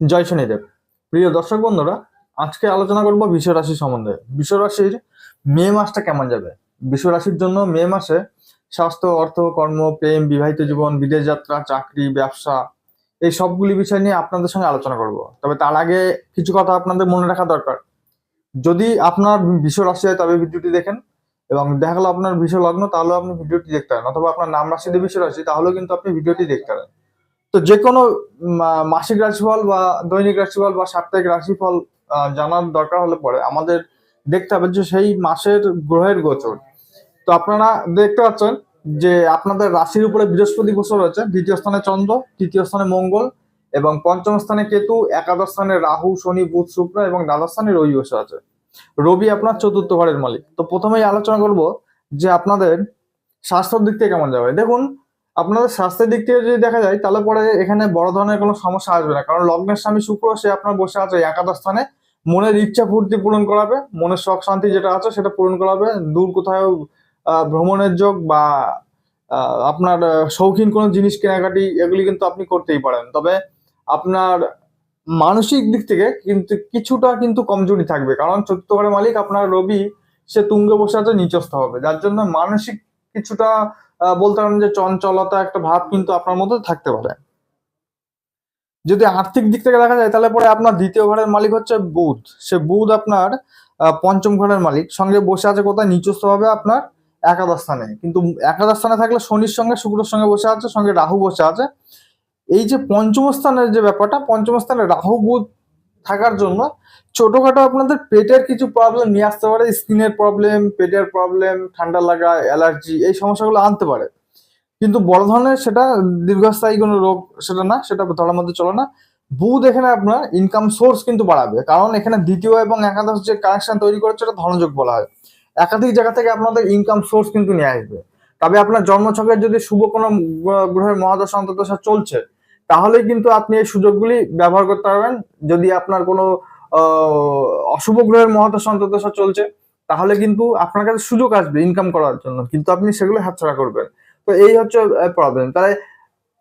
জয় শনিদেব। প্রিয় দর্শক বন্ধুরা, আজকে আলোচনা করব রাশি সম্বন্ধে। রাশির মে মাসটা কেমন যাবে? রাশির জন্য মে মাসে স্বাস্থ্য, অর্থ, কর্ম, প্রেম, বিবাহিত জীবন, বিদেশ যাত্রা, চাকরি, ব্যবসা এই সবগুলি বিষয় নিয়ে আপনাদের সঙ্গে আলোচনা করব। তবে তার আগে কিছু কথা আপনাদের মনে রাখা দরকার। যদি আপনার রাশি হয় তবে ভিডিওটি দেখেন এবং দেখা গেলো আপনার লগ্ন তাহলেও আপনি ভিডিওটি দেখতে পারেন। অথবা আপনার নাম রাশি বিশ্ব রাশি তাহলেও কিন্তু আপনি ভিডিওটি দেখতে পারেন। তো যে কোনো মাসিক রাশিফল বা দৈনিক রাশিফল বা সাপ্তাহিক রাশিফল জানার দরকার হলে পরে আমাদের দেখতে হবে যে সেই মাসের গ্রহের গোচর। তো আপনারা দেখতে পাচ্ছেন যে আপনাদের রাশির উপরে বৃহস্পতি বসে রয়েছে। দ্বিতীয় স্থানে চন্দ্র, তৃতীয় স্থানে মঙ্গল এবং পঞ্চম স্থানে কেতু, একাদশ স্থানে রাহু, শনি, বুধ, শুক্র এবং দ্বাদশ স্থানে রবি বসে আছে। রবি আপনার চতুর্থ ঘরের মালিক। তো প্রথমেই আলোচনা করব যে আপনাদের স্বাস্থ্যের দিক থেকে কেমন যাবে। দেখুন আপনাদের স্বাস্থ্যের দিক থেকে যদি দেখা যায়, তাহলে পরে এখানে বড় ধরনের কোনো সমস্যা আসবে না। কারণ লগ্নের স্বামী শুক্র, সে আপনার বসে আছে একাদশ স্থানে। মনের ইচ্ছা পূর্তি পূরণ করাবে, মনের শখ শান্তি যেটা আছে সেটা পূরণ করাবে। দূর কোথাও ভ্রমণের যোগ বা আপনার শৌখিন কোনো জিনিস কেনাকাটি, এগুলি কিন্তু আপনি করতেই পারেন। তবে আপনার মানসিক দিক থেকে কিন্তু কিছুটা কিন্তু কমজোরি থাকবে। কারণ চতুর্থ ঘরের মালিক আপনার রবি, সে তুঙ্গে বসে আছে, নিচস্থ হবে। যার জন্য মানসিক কিছুটা বলতে পারেন যে চঞ্চলতা একটা ভাব কিন্তু আপনার মধ্যে থাকতে পারে। যদি আর্থিক দিক থেকে দেখা যায়, তাহলে পরে আপনার দ্বিতীয় ঘরের মালিক হচ্ছে বুধ। সে বুধ আপনার পঞ্চম ঘরের মালিক। সঙ্গে বসে আছে কোথায়? নিচস্থ হবে আপনার একাদশ স্থানে। কিন্তু একাদশ স্থানে থাকলে শনির সঙ্গে, শুক্রের সঙ্গে বসে আছে, সঙ্গে রাহু বসে আছে। এই যে পঞ্চম স্থানের যে ব্যাপারটা, পঞ্চম স্থানে রাহু, বুধ থাকার জন্য। ছোটোখাটো আপনাদের পেটের কিছু প্রবলেম নিয়ে আসতে পারে, স্কিনের প্রবলেম পেটের প্রবলেম ঠান্ডা লাগা, অ্যালার্জি, এই সমস্যাগুলো আনতে পারে। কিন্তু বড় ধরনের সেটা দীর্ঘস্থায়ী কোনো রোগ সেটা না, সেটা ধরার মধ্যে চলে না। বুধ এখানে আপনার ইনকাম সোর্স কিন্তু বাড়াবে। কারণ এখানে দ্বিতীয় এবং একাদশ যে কানেকশন তৈরি করেছে সেটা ধনযোগ বলা হয়। একাধিক জায়গা থেকে আপনাদের ইনকাম সোর্স কিন্তু নিয়ে আসবে। তবে আপনার জন্মছকের যদি শুভ কোনো গ্রহ- গ্রহের মহাদশা অন্তর্দশা চলছে তাহলে কিন্তু আপনি এই সুযোগগুলি ব্যবহার করতে পারবেন। যদি আপনার কোনো অশুভ গ্রহের মহাদশা অন্তর্দশা চলছে, তাহলে কিন্তু আপনার কাছে সুযোগ আসবে ইনকাম করার জন্য। কিন্তু আপনি সেগুলো হাতছাড়া করবেন। তো এই হচ্ছে প্রবলেম তাহলে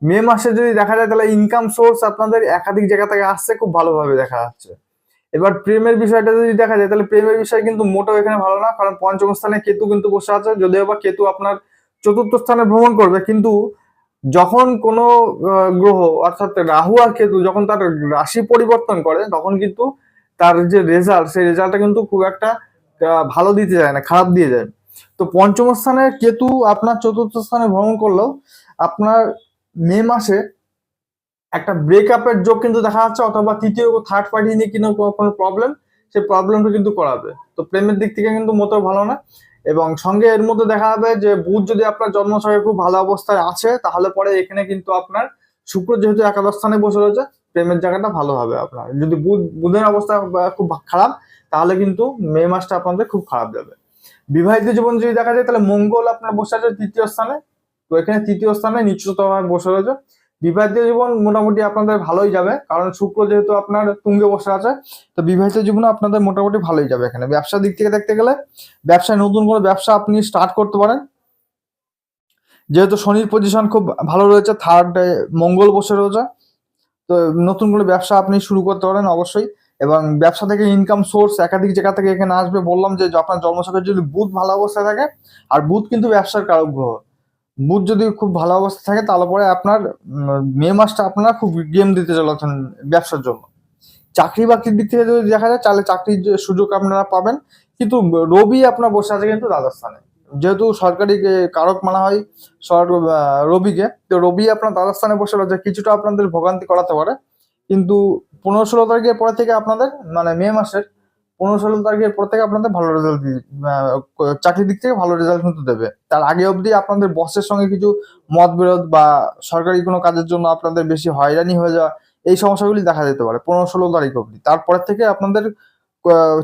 মে মাসে যদি দেখা যায়, তাহলে ইনকাম সোর্স আপনাদের একাধিক জায়গা থেকে আসছে, খুব ভালোভাবে দেখা যাচ্ছে। এবার প্রেমের বিষয়টা যদি দেখা যায়, তাহলে প্রেমের বিষয় কিন্তু মোটেও এখানে ভালো না, কারণ পঞ্চম স্থানে কেতু কিন্তু বসে আছে। যদিও বা কেতু আপনার চতুর্থ স্থানে ভ্রমণ করবে, কিন্তু যখন কোনো গ্রহ অর্থাৎ রাহু আর কেতু যখন তার রাশি পরিবর্তন করে, তখন কিন্তু তার যে রেজাল্ট সেই রেজাল্টটা কিন্তু খুব একটা ভালো দিতে যায় না, খারাপ দিয়ে যায় তো পঞ্চম স্থানে কেতু আপনার চতুর্থ স্থানে ভ্রমণ করলেও আপনার মে মাসে একটা ব্রেকআপের যোগ কিন্তু দেখা যাচ্ছে, অথবা তৃতীয় থার্ড পার্টি নিয়ে কোনো- কোনো প্রবলেম সেই প্রবলেমটা কিন্তু করাবে। তো প্রেমের দিক থেকে কিন্তু মোটেও ভালো না। এবং সঙ্গে এর মধ্যে দেখা যাবে যে বুধ যদি আপনার জন্মছকে খুব ভালো অবস্থায় আছে, তাহলে পরে এখানে কিন্তু আপনার শুক্র যেহেতু একাদশ স্থানে বসে রয়েছে, প্রেমের জায়গাটা ভালো হবে আপনার। যদি বুধ, বুধের অবস্থা খুব খারাপ, তাহলে কিন্তু মে মাসটা আপনাদের খুব খারাপ যাবে। বিবাহিত জীবন যদি দেখা যায়, তাহলে মঙ্গল আপনার বসে আছে তৃতীয় স্থানে। তো এখানে তৃতীয় স্থানে নিশ্চিতভাবে বসে রয়েছে। বিবাহিত জীবন মোটামুটি আপনাদের ভালোই যাবে, কারণ শুক্র যেহেতু আপনার তুঙ্গে বসে আছে, তো বিবাহিত জীবনে আপনাদের মোটামুটি ভালোই যাবে এখানে। ব্যবসার দিক থেকে দেখতে গেলে, ব্যবসায় নতুন কোনো ব্যবসা আপনি স্টার্ট করতে পারেন। যেহেতু শনির পজিশন খুব ভালো রয়েছে থার্ড মঙ্গল বসে রয়েছে, তো নতুন কোনো ব্যবসা আপনি শুরু করতে পারেন অবশ্যই। এবং ব্যবসা থেকে ইনকাম সোর্স একাধিক জায়গা থেকে এখানে আসবে। বললাম যে আপনার জন্মছকের যদি বুধ ভালো অবস্থায় থাকে, আর বুধ কিন্তু ব্যবসার কারক গ্রহ। বুধ যদি খুব ভালো অবস্থা থাকে, তাহলে পরে আপনার মে মাসটা আপনারা খুব গেম দিতে চলেছেন ব্যবসার জন্য। চাকরি বাকরির দিক থেকে যদি দেখা যায়, তাহলে চাকরির সুযোগ আপনারা পাবেন। কিন্তু রবি আপনার বসে আছে কিন্তু রাজস্থানে যেহেতু সরকারি কারক মানা হয় রবিকে, তো রবি আপনার রাজস্থানে বসে রয়েছে। কিছুটা আপনাদের ভোগান্তি করাতে পারে। কিন্তু পনেরো ষোলো তারিখের পরে থেকে আপনাদের মানে মে মাসের পনেরো ষোলো তারিখের পর থেকে আপনাদের ভালো রেজাল্ট চাকরির দিক থেকে ভালো রেজাল্ট কিন্তু দেবে। তার আগে অবধি আপনাদের বসের সঙ্গে কিছু মতবিরোধ বা সরকারি কোনো কাজের জন্য আপনাদের বেশি হয়রানি হয়ে যাওয়া, এই সমস্যাগুলি দেখা যেতে পারে পনেরো ষোলো তারিখ অবধি। তারপরের থেকে আপনাদের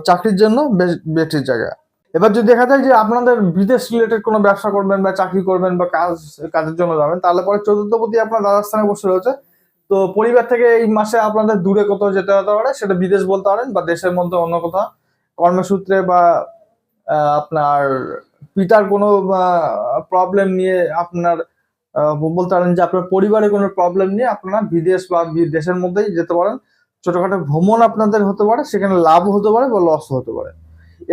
চাকরির জন্য বেশ বেটির জায়গা। এবার যদি দেখা যায় যে আপনাদের বিদেশ রিলেটেড কোনো ব্যবসা করবেন বা চাকরি করবেন বা কাজ, কাজের জন্য যাবেন, তাহলে পরে চতুর্থপতি আপনার রাজস্থানে বসে রয়েছে। তো পরিবার থেকে এই মাসে আপনাদের দূরে কোথাও যেতে হতে পারে, সেটা বিদেশ বলতে পারেন বা দেশের মধ্যে অন্য কোথাও। কর্মসূত্রে বা আপনার পিতার কোনো প্রবলেম নিয়ে আপনার বলতে পারেন যে আপনার পরিবারে কোনো প্রবলেম নিয়ে আপনারা বিদেশ বা দেশের মধ্যেই যেতে পারেন। ছোটখাটো ভ্রমণ আপনাদের হতে পারে, সেখানে লাভ হতে পারে বা লস হতে পারে।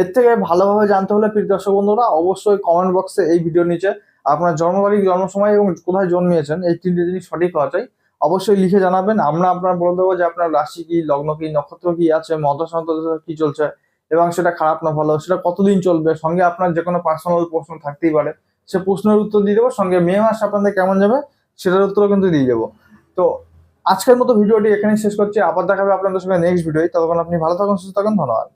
এর থেকে ভালোভাবে জানতে হলে প্রিয় দর্শক বন্ধুরা, অবশ্যই কমেন্ট বক্সে এই ভিডিওর নিচে আপনার জন্ম তারিখ জন্ম সময় এবং কোথায় জন্মিয়েছেন, এই তিনটে জিনিস সঠিক হওয়া চাই। অবশ্যই লিখে জানাবেন। আমরা আপনার বলে দেবো যে আপনার রাশি কি, লগ্ন কি, নক্ষত্র কি আছে মদশান্ত কি চলছে এবং সেটা খারাপ না ভালো, সেটা কতদিন চলবে, সঙ্গে আপনার যে কোনো পার্সোনাল প্রশ্ন থাকতেই পারে। সে প্রশ্নের উত্তর দিয়ে দেবো, সঙ্গে মে মাস আপনাদের কেমন যাবে সেটার উত্তরও কিন্তু দিয়ে দেবো। তো আজকের মতো ভিডিওটি এখানেই শেষ করছি। আবার দেখাবে আপনাদের সঙ্গে নেক্সট ভিডিও ততক্ষণ আপনি ভালো থাকুন, সুস্থ থাকুন, ধন্যবাদ।